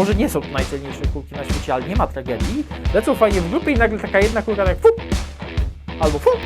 Może nie są to najcenniejsze kulki na świecie, ale nie ma tragedii. Lecą fajnie w grupie i nagle taka jedna kulka tak fup, albo fup.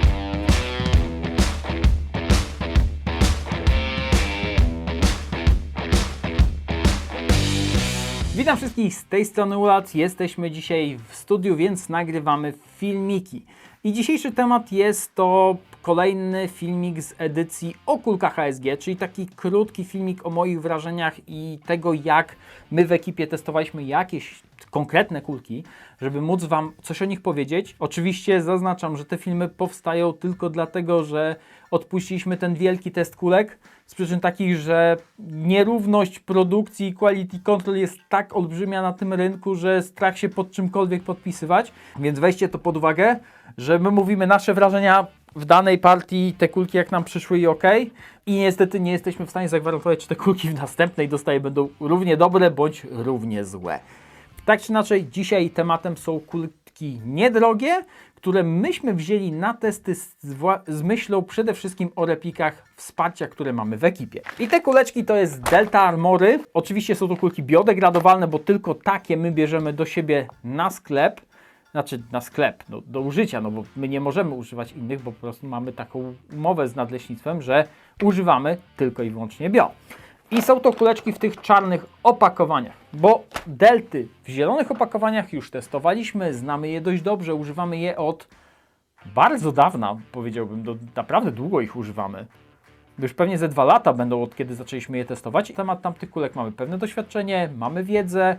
Witam wszystkich z tej strony Ulat. Jesteśmy dzisiaj w studiu, więc nagrywamy filmiki. I dzisiejszy temat jest to kolejny filmik z edycji o kulkach czyli taki krótki filmik o moich wrażeniach i tego, jak my w ekipie testowaliśmy jakieś konkretne kulki, żeby móc Wam coś o nich powiedzieć. Oczywiście zaznaczam, że te filmy powstają tylko dlatego, że odpuściliśmy ten wielki test kulek z przyczyn takich, że nierówność produkcji i quality control jest tak olbrzymia na tym rynku, że strach się pod czymkolwiek podpisywać. Więc weźcie to pod uwagę, że my mówimy nasze wrażenia w danej partii, te kulki jak nam przyszły i ok. I niestety nie jesteśmy w stanie zagwarantować, czy te kulki w następnej dostaje będą równie dobre bądź równie złe. Tak czy inaczej, dzisiaj tematem są kulki niedrogie, które myśmy wzięli na testy z, z myślą przede wszystkim o replikach wsparcia, które mamy w ekipie. I te kuleczki to jest Delta Armory. Oczywiście są to kulki biodegradowalne, bo tylko takie my bierzemy do siebie na sklep. Znaczy na sklep, no, do użycia, no bo my nie możemy używać innych, bo po prostu mamy taką umowę z nadleśnictwem, że używamy tylko i wyłącznie bio. I są to kuleczki w tych czarnych opakowaniach, bo delty w zielonych opakowaniach już testowaliśmy, znamy je dość dobrze, używamy je od bardzo dawna, powiedziałbym, do, naprawdę długo ich używamy. Już pewnie ze dwa lata będą od kiedy zaczęliśmy je testować. Na temat tamtych kulek mamy pewne doświadczenie, mamy wiedzę,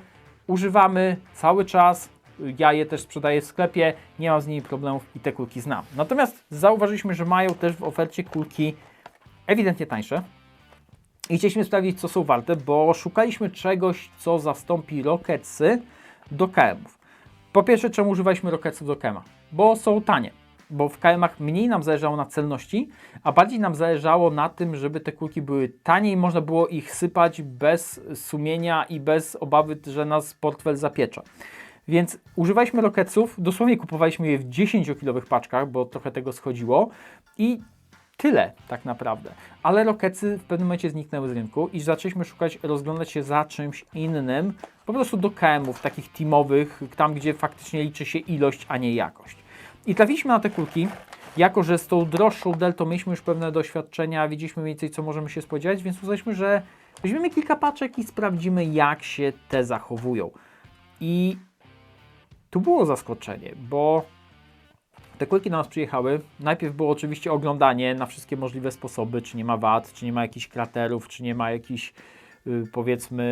używamy cały czas. Ja je też sprzedaję w sklepie, nie mam z nimi problemów i te kulki znam. Natomiast zauważyliśmy, że mają też w ofercie kulki ewidentnie tańsze, i chcieliśmy sprawdzić, co są warte, bo szukaliśmy czegoś, co zastąpi Rocketsy do KM-ów. Po pierwsze, czemu używaliśmy Rocketsów do KM-a? Bo są tanie. Bo w KM-ach mniej nam zależało na celności, a bardziej nam zależało na tym, żeby te kulki były tanie i można było ich sypać bez sumienia i bez obawy, że nas portfel zapiecze. Więc używaliśmy Rocketsów, dosłownie kupowaliśmy je w 10-kilowych paczkach, bo trochę tego schodziło i Tyle tak naprawdę. Ale Rocketsy w pewnym momencie zniknęły z rynku i zaczęliśmy szukać, rozglądać się za czymś innym, po prostu do KM-ów, takich teamowych, tam gdzie faktycznie liczy się ilość, a nie jakość. I trafiliśmy na te kulki, jako że z tą droższą deltą mieliśmy już pewne doświadczenia, widzieliśmy mniej więcej co możemy się spodziewać, więc uznaliśmy, że weźmiemy kilka paczek i sprawdzimy jak się te zachowują. I tu było zaskoczenie, bo te kulki do nas przyjechały. Najpierw było oczywiście oglądanie na wszystkie możliwe sposoby, czy nie ma wad, czy nie ma jakichś kraterów, czy nie ma jakichś y, powiedzmy,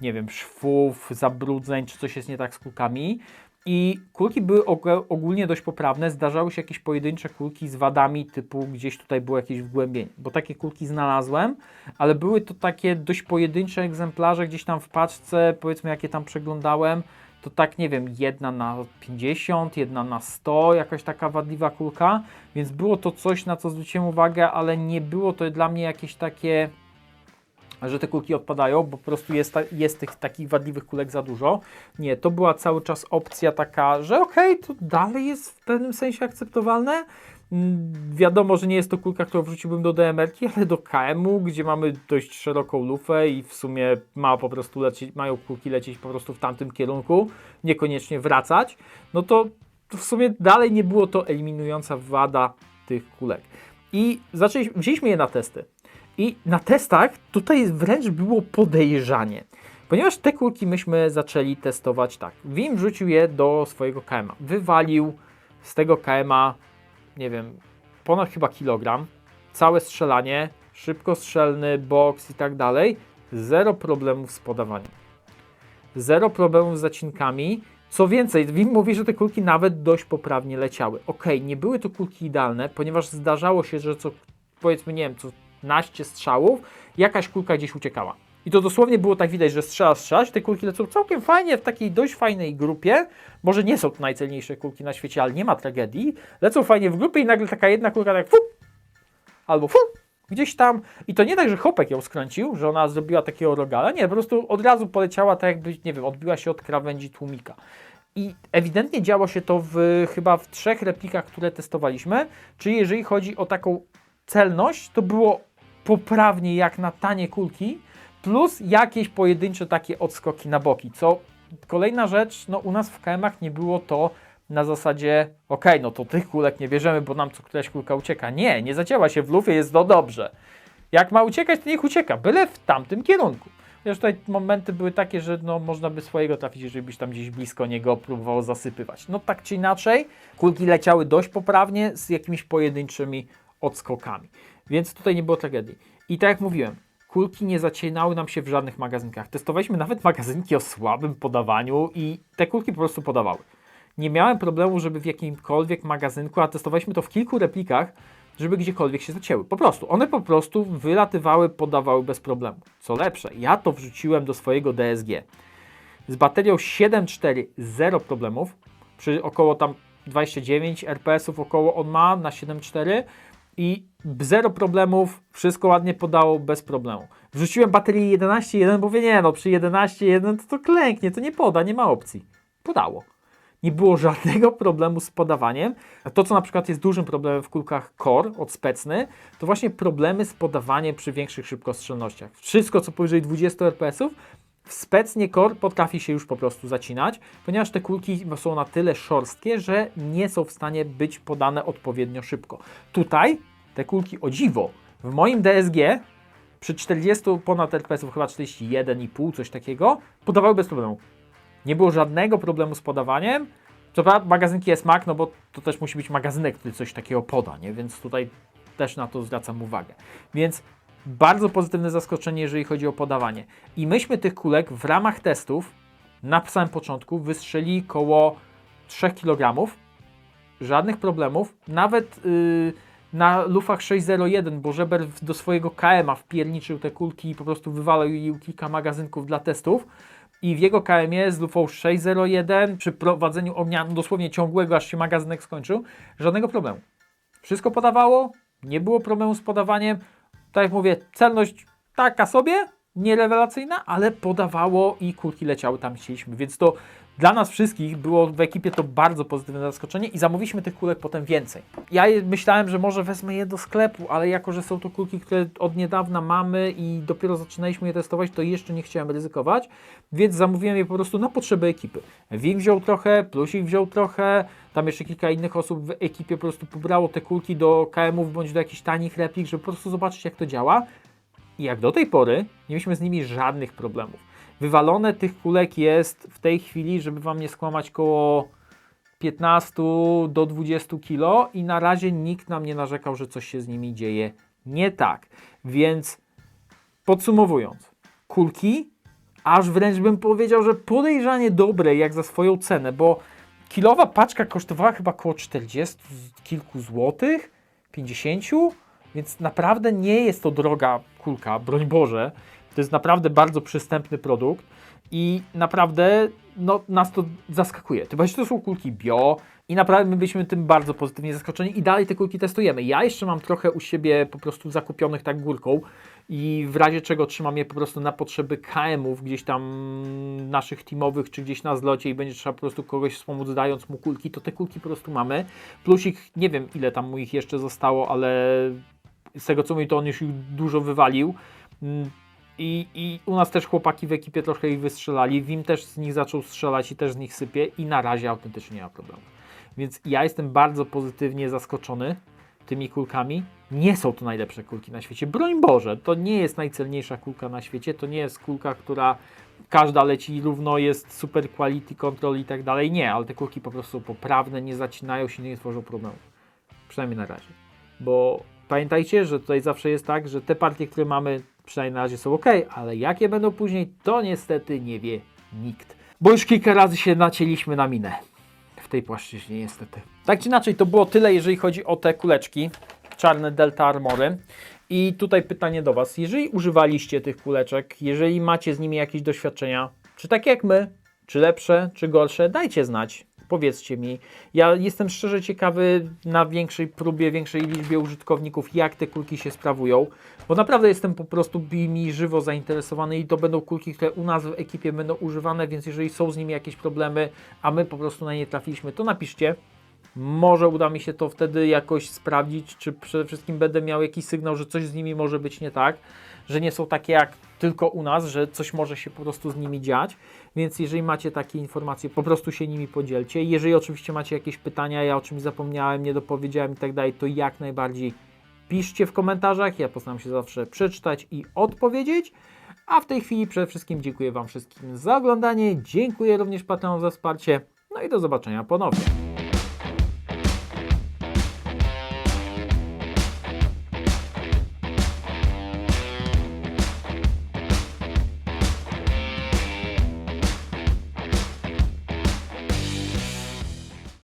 nie wiem, szwów, zabrudzeń, czy coś jest nie tak z kulkami. I kulki były og- ogólnie dość poprawne. Zdarzały się jakieś pojedyncze kulki z wadami, typu gdzieś tutaj było jakieś wgłębienie, bo takie kulki znalazłem, ale były to takie dość pojedyncze egzemplarze gdzieś tam w paczce, powiedzmy, jakie tam przeglądałem to tak nie wiem, jedna na 50, jedna na 100, jakaś taka wadliwa kulka, więc było to coś, na co zwróciłem uwagę, ale nie było to dla mnie jakieś takie, że te kulki odpadają, bo po prostu jest, jest tych takich wadliwych kulek za dużo. Nie, to była cały czas opcja taka, że okej, to dalej jest w pewnym sensie akceptowalne. Mm, Wiadomo, że nie jest to kulka, którą wrzuciłbym do DMR-ki, ale do KM-u, gdzie mamy dość szeroką lufę i w sumie ma po prostu lecieć, mają kulki lecieć po prostu w tamtym kierunku, niekoniecznie wracać, no to, w sumie dalej nie było to eliminująca wada tych kulek. I zaczęliśmy, wzięliśmy je na testy. I na testach tutaj wręcz było podejrzanie. Ponieważ te kulki myśmy zaczęli testować tak. Wim wrzucił je do swojego KM-a. Wywalił z tego KM-a nie wiem, ponad chyba kilogram, całe strzelanie, szybko strzelny, boks i tak dalej, zero problemów z podawaniem. Zero problemów z zacinkami. Co więcej, Wim mówi, że te kulki nawet dość poprawnie leciały. Ok, nie były to kulki idealne, ponieważ zdarzało się, że co powiedzmy, nie wiem, co naście strzałów, jakaś kulka gdzieś uciekała. I to dosłownie było tak widać, że strzela, strzela, te kulki lecą całkiem fajnie, w takiej dość fajnej grupie. Może nie są to najcenniejsze kulki na świecie, ale nie ma tragedii. Lecą fajnie w grupie i nagle taka jedna kulka tak fup, albo fup, gdzieś tam. I to nie tak, że chopek ją skręcił, że ona zrobiła takiego rogala. Nie, po prostu od razu poleciała tak jakby, nie wiem, odbiła się od krawędzi tłumika. I ewidentnie działo się to w chyba w trzech replikach, które testowaliśmy. Czyli jeżeli chodzi o taką celność, to było poprawnie jak na tanie kulki. Plus jakieś pojedyncze takie odskoki na boki, co kolejna rzecz, no u nas w KM-ach nie było to na zasadzie, okej, no to tych kulek nie bierzemy, bo nam co któraś kulka ucieka. Nie, nie zadziała się w lufie, jest to dobrze. Jak ma uciekać, to niech ucieka, byle w tamtym kierunku. Chociaż tutaj momenty były takie, że no, można by swojego trafić, jeżeli byś tam gdzieś blisko niego próbował zasypywać. No tak czy inaczej, kulki leciały dość poprawnie z jakimiś pojedynczymi odskokami. Więc tutaj nie było tragedii. I tak jak mówiłem, kulki nie zacinały nam się w żadnych magazynkach. Testowaliśmy nawet magazynki o słabym podawaniu i te kulki po prostu podawały. Nie miałem problemu, żeby w jakimkolwiek magazynku, a testowaliśmy to w kilku replikach, żeby gdziekolwiek się zacięły. Po prostu. One po prostu wylatywały, podawały bez problemu. Co lepsze, ja to wrzuciłem do swojego DSG. Z baterią 7.4 zero problemów. Przy około tam 29 RPS-ów około on ma na 7.4 i zero problemów, wszystko ładnie podało bez problemu. Wrzuciłem baterię 11.1, bo mówię, nie no, przy 11.1 to to klęknie, to nie poda, nie ma opcji. Podało nie było żadnego problemu z podawaniem. A to, co na przykład jest dużym problemem w kulkach Core od Specny, to właśnie problemy z podawaniem przy większych szybkostrzelnościach. Wszystko, co powyżej 20 RPS-ów, Specnie Core potrafi się już po prostu zacinać, ponieważ te kulki są na tyle szorstkie, że nie są w stanie być podane odpowiednio szybko. Tutaj te kulki o dziwo, w moim DSG przy 40 ponad RPS-ów, chyba 41,5, coś takiego, podawały bez problemu. Nie było żadnego problemu z podawaniem. Co prawda magazynki jest Mac, no bo to też musi być magazynek, który coś takiego poda, nie? Więc tutaj też na to zwracam uwagę. Więc bardzo pozytywne zaskoczenie, jeżeli chodzi o podawanie. I myśmy tych kulek w ramach testów na samym początku wystrzeli koło 3 kg. Żadnych problemów. Nawet yy, na lufach 601, bo Żeber do swojego KM-a wpierniczył te kulki i po prostu wywalał jej kilka magazynków dla testów. I w jego KM-ie z lufą 601 przy prowadzeniu ognia no dosłownie ciągłego, aż się magazynek skończył, żadnego problemu. Wszystko podawało, nie było problemu z podawaniem. Tak jak mówię, celność taka sobie, nierewelacyjna, ale podawało i kulki leciały tam chcieliśmy, więc to dla nas wszystkich było w ekipie to bardzo pozytywne zaskoczenie i zamówiliśmy tych kulek potem więcej. Ja myślałem, że może wezmę je do sklepu, ale jako, że są to kulki, które od niedawna mamy i dopiero zaczynaliśmy je testować, to jeszcze nie chciałem ryzykować, więc zamówiłem je po prostu na potrzeby ekipy. Wim wziął trochę, Plusik wziął trochę, tam jeszcze kilka innych osób w ekipie po prostu pobrało te kulki do KM-ów bądź do jakichś tanich replik, żeby po prostu zobaczyć jak to działa. I jak do tej pory nie mieliśmy z nimi żadnych problemów. Wywalone tych kulek jest w tej chwili, żeby Wam nie skłamać, koło 15 do 20 kg i na razie nikt nam nie narzekał, że coś się z nimi dzieje nie tak. Więc podsumowując, kulki, aż wręcz bym powiedział, że podejrzanie dobre jak za swoją cenę, bo kilowa paczka kosztowała chyba około 40 z- kilku złotych, 50, więc naprawdę nie jest to droga kulka, broń Boże. To jest naprawdę bardzo przystępny produkt i naprawdę no, nas to zaskakuje. Bardziej, że to są kulki bio i naprawdę my byliśmy tym bardzo pozytywnie zaskoczeni i dalej te kulki testujemy. Ja jeszcze mam trochę u siebie po prostu zakupionych tak górką i w razie czego trzymam je po prostu na potrzeby KM-ów gdzieś tam naszych teamowych, czy gdzieś na zlocie i będzie trzeba po prostu kogoś wspomóc dając mu kulki, to te kulki po prostu mamy. Plusik, nie wiem ile tam mu ich jeszcze zostało, ale z tego co mi to on już dużo wywalił. Mm, I, I u nas też chłopaki w ekipie trochę ich wystrzelali. Wim też z nich zaczął strzelać i też z nich sypie i na razie autentycznie nie ma problemu. Więc ja jestem bardzo pozytywnie zaskoczony tymi kulkami. Nie są to najlepsze kulki na świecie. Broń Boże, to nie jest najcelniejsza kulka na świecie. To nie jest kulka, która każda leci równo, jest super quality control i tak dalej. Nie, ale te kulki po prostu są poprawne, nie zacinają się, nie tworzą problemu. Przynajmniej na razie. Bo pamiętajcie, że tutaj zawsze jest tak, że te partie, które mamy, przynajmniej na razie są ok, ale jakie będą później, to niestety nie wie nikt. Bo już kilka razy się nacięliśmy na minę w tej płaszczyźnie, niestety. Tak czy inaczej, to było tyle, jeżeli chodzi o te kuleczki, czarne Delta Armory. I tutaj pytanie do Was. Jeżeli używaliście tych kuleczek, jeżeli macie z nimi jakieś doświadczenia, czy takie jak my, czy lepsze, czy gorsze, dajcie znać. Powiedzcie mi. Ja jestem szczerze ciekawy na większej próbie, większej liczbie użytkowników, jak te kulki się sprawują, bo naprawdę jestem po prostu mi żywo zainteresowany i to będą kulki, które u nas w ekipie będą używane, więc jeżeli są z nimi jakieś problemy, a my po prostu na nie trafiliśmy, to napiszcie. Może uda mi się to wtedy jakoś sprawdzić, czy przede wszystkim będę miał jakiś sygnał, że coś z nimi może być nie tak, że nie są takie jak tylko u nas, że coś może się po prostu z nimi dziać. Więc jeżeli macie takie informacje, po prostu się nimi podzielcie. Jeżeli oczywiście macie jakieś pytania, ja o czymś zapomniałem, nie dopowiedziałem i tak dalej, to jak najbardziej piszcie w komentarzach. Ja postaram się zawsze przeczytać i odpowiedzieć. A w tej chwili przede wszystkim dziękuję Wam wszystkim za oglądanie. Dziękuję również patronom za wsparcie. No i do zobaczenia ponownie.